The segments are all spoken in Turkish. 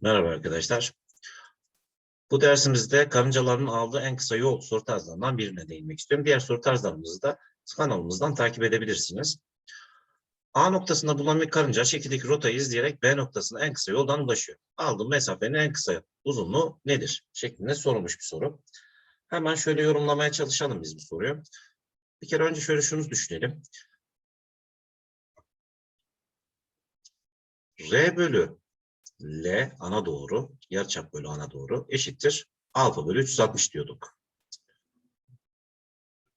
Merhaba arkadaşlar. Bu dersimizde karıncaların aldığı en kısa yol soru tarzlarından birine değinmek istiyorum. Diğer soru tarzlarımızı da kanalımızdan takip edebilirsiniz. A noktasında bulunan bir karınca şekildeki rotayı izleyerek B noktasına en kısa yoldan ulaşıyor. Aldığı mesafenin en kısa uzunluğu nedir? Şeklinde sorulmuş bir soru. Hemen şöyle yorumlamaya çalışalım biz bu soruyu. Bir kere önce şöyle şunu düşünelim. R bölü L ana doğru, yarıçap bölü ana doğru eşittir. Alfa bölü 360 diyorduk.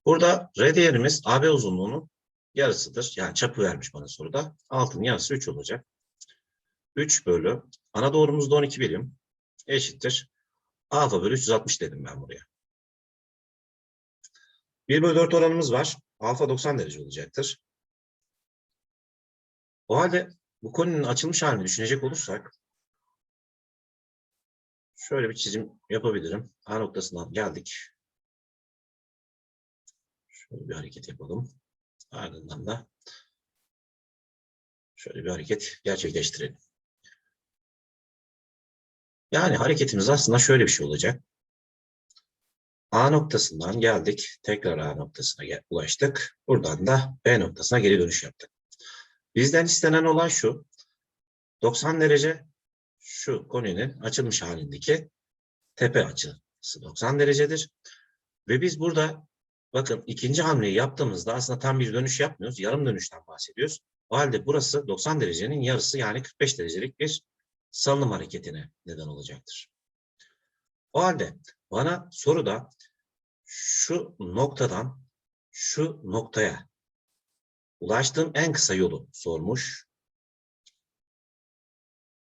Burada R değerimiz AB uzunluğunun yarısıdır. Yani çapı vermiş bana soruda. Altının yarısı 3 olacak. 3 bölü ana doğrumuzda 12 birim eşittir. Alfa bölü 360 dedim ben buraya. 1 bölü 4 oranımız var. Alfa 90 derece olacaktır. O halde bu konunun açılmış halini düşünecek olursak şöyle bir çizim yapabilirim. A noktasından geldik. Şöyle bir hareket yapalım. Ardından da şöyle bir hareket gerçekleştirelim. Yani hareketimiz aslında şöyle bir şey olacak. A noktasından geldik. Tekrar A noktasına ulaştık. Buradan da B noktasına geri dönüş yaptık. Bizden istenen olan şu. 90 derece şu koninin açılmış halindeki tepe açısı 90 derecedir. Ve biz burada bakın ikinci hamleyi yaptığımızda aslında tam bir dönüş yapmıyoruz. Yarım dönüşten bahsediyoruz. O halde burası 90 derecenin yarısı yani 45 derecelik bir salınım hareketine neden olacaktır. O halde bana soruda şu noktadan şu noktaya ulaştığım en kısa yolu sormuş.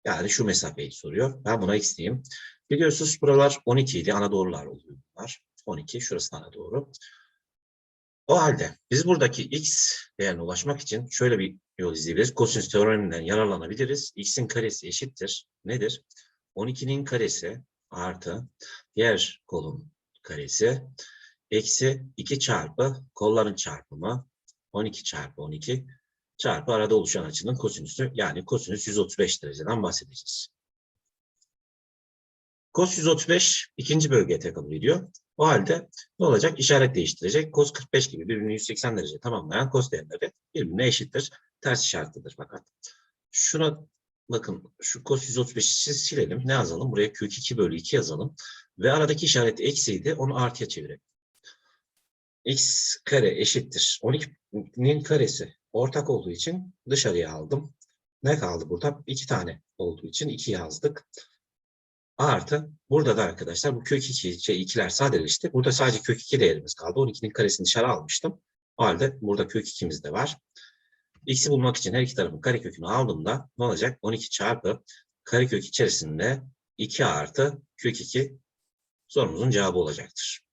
Yani şu mesafeyi soruyor. Ben buna x diyeyim. Biliyorsunuz buralar 12 idi. Ana doğrular oluyor bunlar. 12 şurası ana doğru. O halde biz buradaki x değerine ulaşmak için şöyle bir yol izleyebiliriz. Kosinüs teoreminden yararlanabiliriz. x'in karesi eşittir. Nedir? 12'nin karesi artı diğer kolun karesi eksi 2 çarpı kolların çarpımı 12 çarpı 12 çarpı arada oluşan açının kosinüsü yani kosinüs 135 dereceden bahsedeceğiz. Kos 135 ikinci bölgeye tekabül ediyor. O halde ne olacak? İşaret değiştirecek. Kos 45 gibi birbirini 180 derece tamamlayan kos değerleri birbirine eşittir. Ters işaretlidir fakat. Şuna bakın şu kos 135'i silelim. Ne yazalım? Buraya kök 2 bölü 2 yazalım. Ve aradaki işaret eksiydi. Onu artıya çevirelim. x kare eşittir. 12'nin karesi ortak olduğu için dışarıya aldım. Ne kaldı burada? İki tane olduğu için 2 yazdık. Artı burada da arkadaşlar bu kök 2, şey, ikiler sadeleşti. Burada sadece kök 2 değerimiz kaldı. 12'nin karesini dışarı almıştım. O halde burada kök 2'miz de var. X'i bulmak için her iki tarafın karekökünü aldığımda ne olacak? 12 çarpı karekök içerisinde 2 artı kök 2 sorumuzun cevabı olacaktır.